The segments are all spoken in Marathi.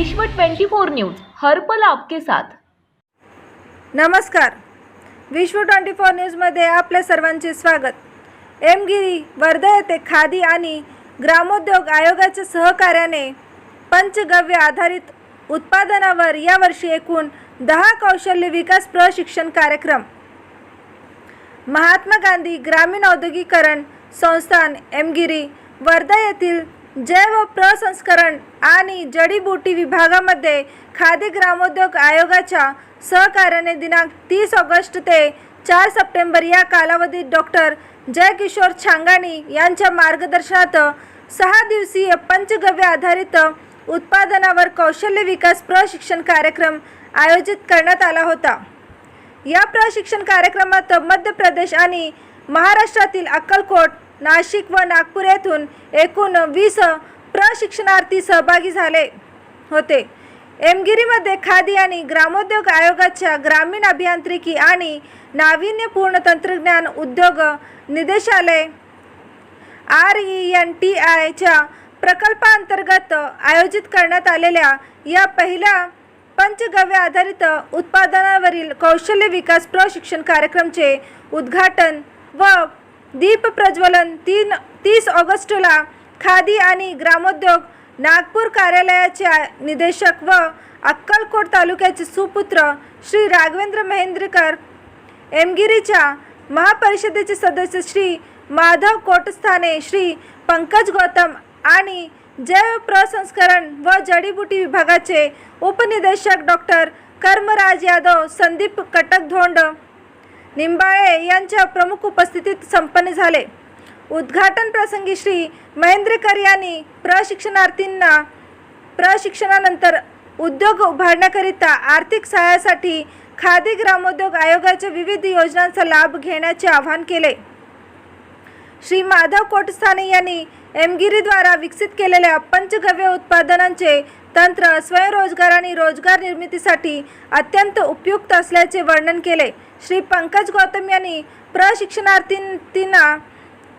विश्व 24 न्यूज हर्पल आपके साथ. नमस्कार. विश्व ट्वेंटी फोर न्यूजमध्ये आपल्या सर्वांचे स्वागत. एमगिरी वर्धा येथे खादी आणि ग्रामोद्योग आयोगाच्या सहकार्याने पंचगव्य आधारित उत्पादनावर यावर्षी एकूण दहा कौशल्य विकास प्रशिक्षण कार्यक्रम. महात्मा गांधी ग्रामीण औद्योगिकरण संस्थान एमगिरी वर्धा येथील जैव प्रसंस्करण आणि जडीबुटी विभागामध्ये खादी ग्रामोद्योग आयोगाच्या सहकार्याने दिनांक तीस ऑगस्ट ते चार सप्टेंबर या कालावधीत डॉक्टर जयकिशोर छांगाणी यांच्या मार्गदर्शनात सहा दिवसीय पंचगव्य आधारित उत्पादनावर कौशल्य विकास प्रशिक्षण कार्यक्रम आयोजित करण्यात आला होता. या प्रशिक्षण कार्यक्रमात मध्य प्रदेश आणि महाराष्ट्रातील अक्कलकोट नाशिक व नागपूर येथून एकूण वीस प्रशिक्षणार्थी सहभागी झाले होते. एमगिरीमध्ये खादी आणि ग्रामोद्योग आयोगाच्या ग्रामीण अभियांत्रिकी आणि नाविन्यपूर्ण तंत्रज्ञान उद्योग निदेशालय आर ई एन टी आयच्या प्रकल्पांतर्गत आयोजित करण्यात आलेल्या या पहिल्या पंचगव्य आधारित उत्पादनावरील कौशल्य विकास प्रशिक्षण कार्यक्रमचे उद्घाटन व दीप प्रज्वलन तीन तीस ऑगस्टला खादी आणि ग्रामोद्योग नागपूर कार्यालयाचे निदेशक व अक्कलकोट तालुक्याचे सुपुत्र श्री राघवेंद्र महेंद्रकर एमगिरीच्या महापरिषदेचे सदस्य श्री माधव कोटस्थाने श्री पंकज गौतम आणि जैव प्रसंस्करण व जडीबुटी विभागाचे उपनिदेशक डॉक्टर कर्मराज यादव संदीप कटकधोंड निंबाळे यांच्या प्रमुख उपस्थितीत संपन्न झाले. उद्घाटन प्रसंगी श्री महेंद्रकर यांनी प्रशिक्षणार्थींना प्रशिक्षणानंतर उद्योग उभारण्याकरिता आर्थिक सहाय्यासाठी खादी ग्रामोद्योग आयोगाच्या विविध योजनांचा लाभ घेण्याचे आवाहन केले. श्री माधव कोटस्थाने यांनी एमगिरीद्वारा विकसित केलेल्या पंचगव्य उत्पादनांचे तंत्र स्वयंरोजगार आणि रोजगार निर्मितीसाठी अत्यंत उपयुक्त असल्याचे वर्णन केले. श्री पंकज गौतम यांनी प्रशिक्षणार्थींना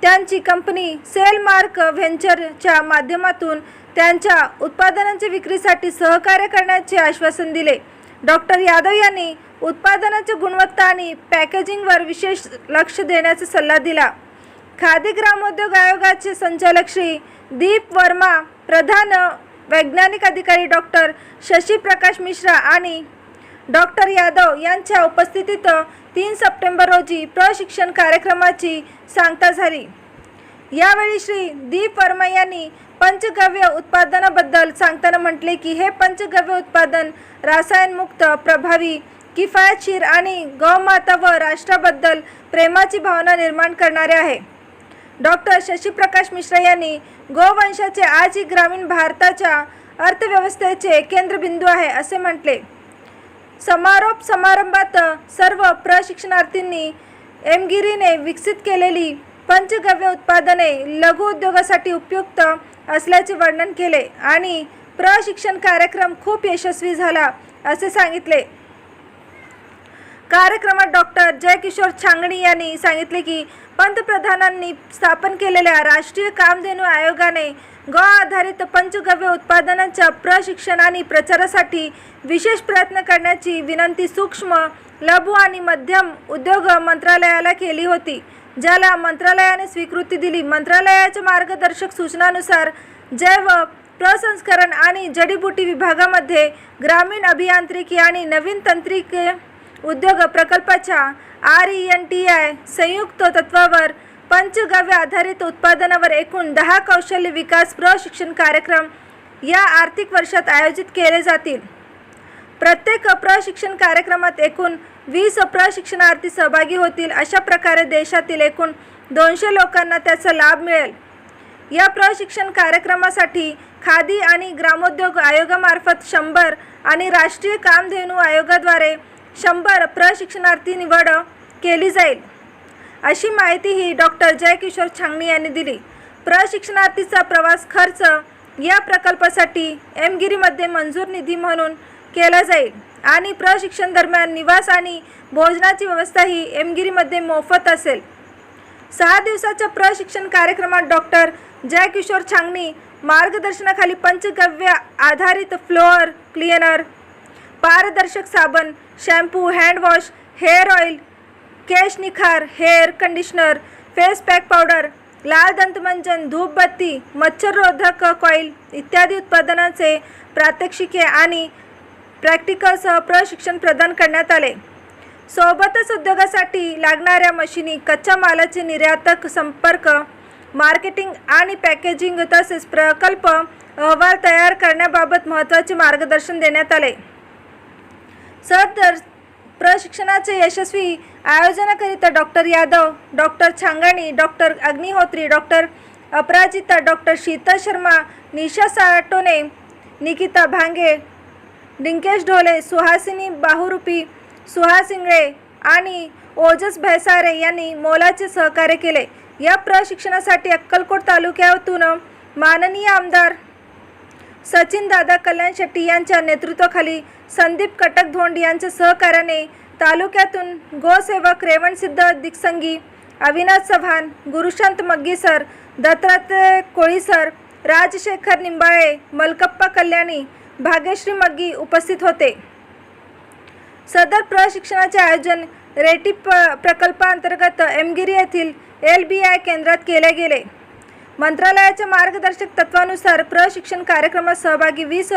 त्यांची कंपनी सेलमार्क व्हेंचरच्या माध्यमातून त्यांच्या उत्पादनांच्या विक्रीसाठी सहकार्य करण्याचे आश्वासन दिले. डॉक्टर यादव यांनी उत्पादनाची गुणवत्ता आणि पॅकेजिंगवर विशेष लक्ष देण्याचा सल्ला दिला. खादी ग्रामोद्योग आयोगाचे संचालक श्री दीप वर्मा प्रधान वैज्ञानिक अधिकारी डॉक्टर शशी प्रकाश मिश्रा आणि डॉक्टर यादव यांच्या उपस्थितीत तीन सप्टेंबर रोजी प्रशिक्षण कार्यक्रमाची सांगता झाली. यावेळी श्री दीप वर्मा यांनी पंचगव्य उत्पादनाबद्दल सांगताना म्हटले की हे पंचगव्य उत्पादन रासायनमुक्त प्रभावी किफायतशीर आणि गौमाता व राष्ट्राबद्दल प्रेमाची भावना निर्माण करणारे आहे. डॉक्टर शशीप्रकाश मिश्रा यांनी गोवंशाचे आज ही ग्रामीण भारताच्या अर्थव्यवस्थेचे केंद्रबिंदू आहे असे म्हटले. समारोप समारंभात सर्व प्रशिक्षणार्थींनी एमगिरीने विकसित केलेली पंचगव्य उत्पादने लघु उद्योगासाठी उपयुक्त असल्याचे वर्णन केले आणि प्रशिक्षण कार्यक्रम खूप यशस्वी झाला असे सांगितले. कार्यक्रमात डॉक्टर जयकिशोर छांगणी यांनी सांगितले की पंतप्रधानांनी स्थापन केलेल्या राष्ट्रीय कामधेनू आयोगाने गो आधारित पंचगव्य उत्पादनांच्या प्रशिक्षण आणि प्रचारासाठी विशेष प्रयत्न करण्याची विनंती सूक्ष्म लघु आणि मध्यम उद्योग मंत्रालयाला केली होती ज्याला मंत्रालयाने स्वीकृती दिली. मंत्रालयाच्या मार्गदर्शक सूचनानुसार जैव प्रसंस्करण आणि जडीबुटी विभागामध्ये ग्रामीण अभियांत्रिकी आणि नवीन तंत्रिके उद्योग प्रकल्पाच्या R E N T I संयुक्त तत्वावर पंचगव्य आधारित उत्पादनावर एकूण दहा कौशल्य विकास प्रशिक्षण कार्यक्रम या आर्थिक वर्षात आयोजित केले जातील. प्रत्येक प्रशिक्षण कार्यक्रमात एकूण वीस प्रशिक्षणार्थी सहभागी होतील अशा प्रकारे देशातील एकूण दोनशे लोकांना त्याचा लाभ मिळेल. या प्रशिक्षण कार्यक्रमासाठी खादी आणि ग्रामोद्योग आयोगामार्फत शंभर आणि राष्ट्रीय कामधेनू आयोगाद्वारे शंभर प्रशिक्षणार्थी निवड केली जाईल. अशी माहितीही डॉक्टर जयकिशोर छांगणी यांनी दिली. प्रशिक्षणार्थीचा प्रवास खर्च या प्रकल्पासाठी एमगिरीमध्ये मंजूर निधी म्हणून केला जाईल आणि प्रशिक्षण दरम्यान निवास आणि भोजनाची व्यवस्थाही एमगिरीमध्ये मोफत असेल. सहा दिवसाच्या प्रशिक्षण कार्यक्रमात डॉक्टर जयकिशोर छांगणी मार्गदर्शनाखाली पंचगव्य आधारित फ्लोअर क्लिनर पारदर्शक साबण शॅम्पू हँडवॉश हेअर ऑइल केश निखार hair conditioner face pack powder लाल दंतमंजन धूपबत्ती मच्छररोधक कॉईल इत्यादी उत्पादनांचे प्रात्यक्षिके आणि प्रॅक्टिकलसह प्रशिक्षण प्रदान करण्यात आले. सोबतच उद्योगासाठी लागणाऱ्या मशिनी कच्च्या मालाचे निर्यातक संपर्क मार्केटिंग आणि पॅकेजिंग तसेच प्रकल्प अहवाल तयार करण्याबाबत महत्त्वाचे मार्गदर्शन देण्यात आले. सदर प्रशिक्षणाचे यशस्वी आयोजनाकरिता doctor Yadav doctor Changani doctor Agnihotri doctor Aparajita doctor Sheetal Sharma Nisha Satone Nikita Bhange Dinkesh Dhole Suhasini Bahurupi Suhas Ingle आणि ओजस भैसारे यांनी मोलाचे सहकार्य केले. या प्रशिक्षणासाठी अक्कलकोट तालुक्यातून माननीय आमदार सचिन दादा कल्याण शेट्टी यांच्या नेतृत्वाखाली संदीप कटक धोंड यांच्या सहकार्याने तालुक्यातून गोसेवक रेवणसिद्ध दिक्संगी अविनाश चव्हाण गुरुशांत मग्गी सर दत्तात्रय कोळी सर राजशेखर निंबाळे मलकप्पा कल्याणी भाग्यश्री मग्गी उपस्थित होते. सदर प्रशिक्षणाचे आयोजन रेटी प प्रकल्पांतर्गत एमगिरी येथील एल बी आय केंद्रात केले गेले. मंत्रालयाच्या मार्गदर्शक तत्वानुसार प्रशिक्षण कार्यक्रमात सहभागी वीस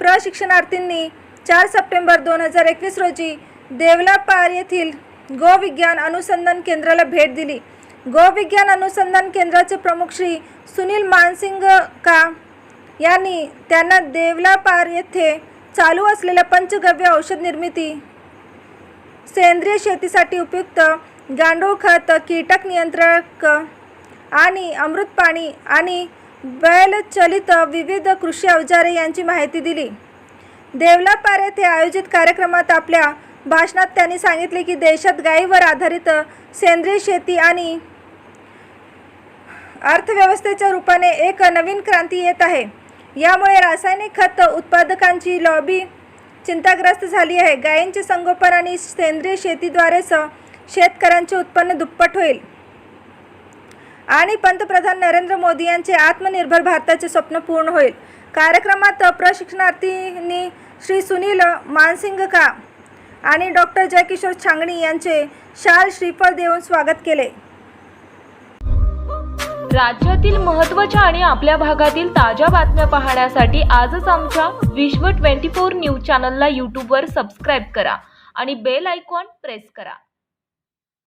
प्रशिक्षणार्थींनी चार सप्टेंबर दोन हजार एकवीस रोजी देवलापार येथील गोविज्ञान अनुसंधान केंद्राला भेट दिली. गोविज्ञान अनुसंधान केंद्राचे प्रमुख श्री सुनील मानसिंग का यांनी त्यांना देवलापार येथे चालू असलेल्या पंचगव्य औषध निर्मिती सेंद्रिय शेतीसाठी उपयुक्त गांडूळ खत कीटक नियंत्रक आणि अमृत पाणी आणि बैलचलित विविध कृषी अवजारे यांची माहिती दिली. देवलापार येथे आयोजित कार्यक्रमात आपल्या भाषणात त्यांनी सांगितले की देशात गायीवर आधारित सेंद्रिय शेती आणि अर्थव्यवस्थेच्या रूपाने एक नवीन क्रांती येत आहे. यामुळे रासायनिक खत उत्पादकांची लॉबी चिंताग्रस्त झाली आहे. गायींचे संगोपन आणि सेंद्रिय शेतीद्वारेच शेतकऱ्यांचे उत्पन्न दुप्पट होईल. आणि पंतप्रधान नरेंद्र मोदी यांचे आत्मनिर्भर भारताचे स्वप्न पूर्ण होईल. कार्यक्रमात प्रशिक्षणार्थींनी श्री सुनील मानसिंगका आणि डॉक्टर जयकिशोर छांगणी यांचे शाल श्रीफळ देऊन स्वागत केले. राज्यातील महत्त्वाच्या आणि आपल्या भागातील ताज्या बातम्या पाहण्यासाठी आजच आमच्या विश्व 24 न्यूज चॅनलला यूट्यूबवर सबस्क्राईब करा आणि बेल आयकॉन प्रेस करा.